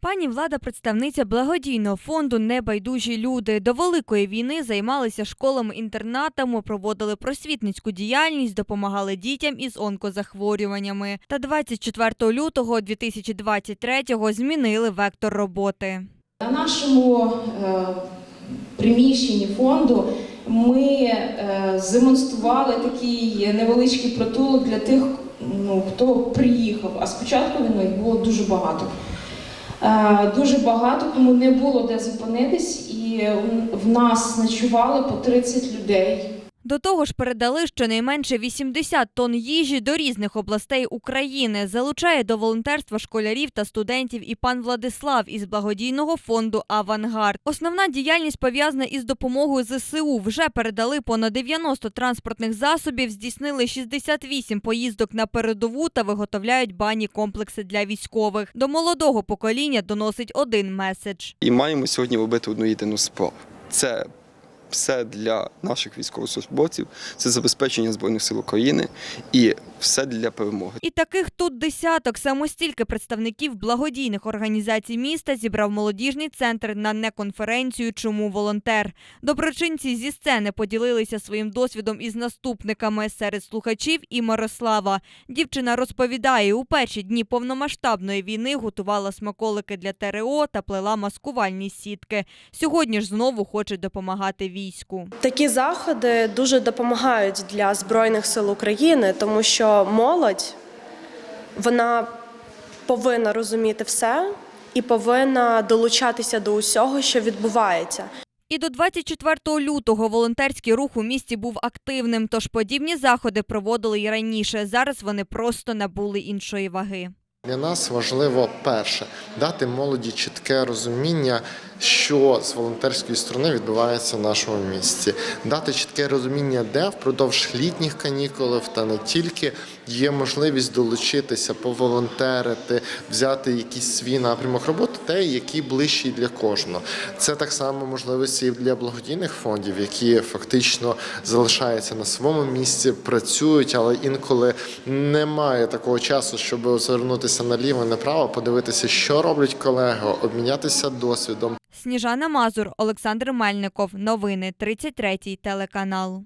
Пані влада, представниця благодійного фонду Небайдужі люди до великої війни займалися школами-інтернатами, проводили просвітницьку діяльність, допомагали дітям із онкозахворюваннями. Та 24 лютого 2023-го змінили вектор роботи. На нашому е, приміщенні фонду ми здемонстрували такий невеличкий притулок для тих, ну, хто приїхав. А спочатку їх було дуже багато. Е, Дуже багато, кому не було де зупинитись, і в нас ночували по 30 людей. До того ж, передали щонайменше 80 тонн їжі до різних областей України. Залучає до волонтерства школярів та студентів і пан Владислав із благодійного фонду Авангард. Основна діяльність пов'язана із допомогою ЗСУ. Вже передали понад 90 транспортних засобів, здійснили 68 поїздок на передову та виготовляють бані комплекси для військових. До молодого покоління доносить один меседж. І маємо сьогодні робити одну єдину справу. Це все для наших військовослужбовців, це забезпечення Збройних сил України. І все для перемоги. І таких тут десяток. Саме стільки представників благодійних організацій міста зібрав молодіжний центр на неконференцію Чому волонтер. Доброчинці зі сцени поділилися своїм досвідом із наступниками серед слухачів і Мирослава. Дівчина розповідає, у перші дні повномасштабної війни готувала смаколики для ТРО та плела маскувальні сітки. Сьогодні ж знову хоче допомагати війську. Такі заходи дуже допомагають для Збройних сил України, тому що молодь вона повинна розуміти все і повинна долучатися до усього, що відбувається. І до 24 лютого волонтерський рух у місті був активним, тож подібні заходи проводили й раніше. Зараз вони просто набули іншої ваги. Для нас важливо перше дати молоді чітке розуміння, що з волонтерської сторони відбувається в нашому місті, дати чітке розуміння, де впродовж літніх канікулів та не тільки є можливість долучитися, поволонтерити, взяти якийсь свій напрямок роботи, те, який ближчий для кожного. Це так само можливості і для благодійних фондів, які фактично залишаються на своєму місці, працюють, але інколи немає такого часу, щоб звернутися наліво, направо, подивитися, що роблять колеги, обмінятися досвідом. Сніжана Мазур, Олександр Мельников. Новини 33 телеканал.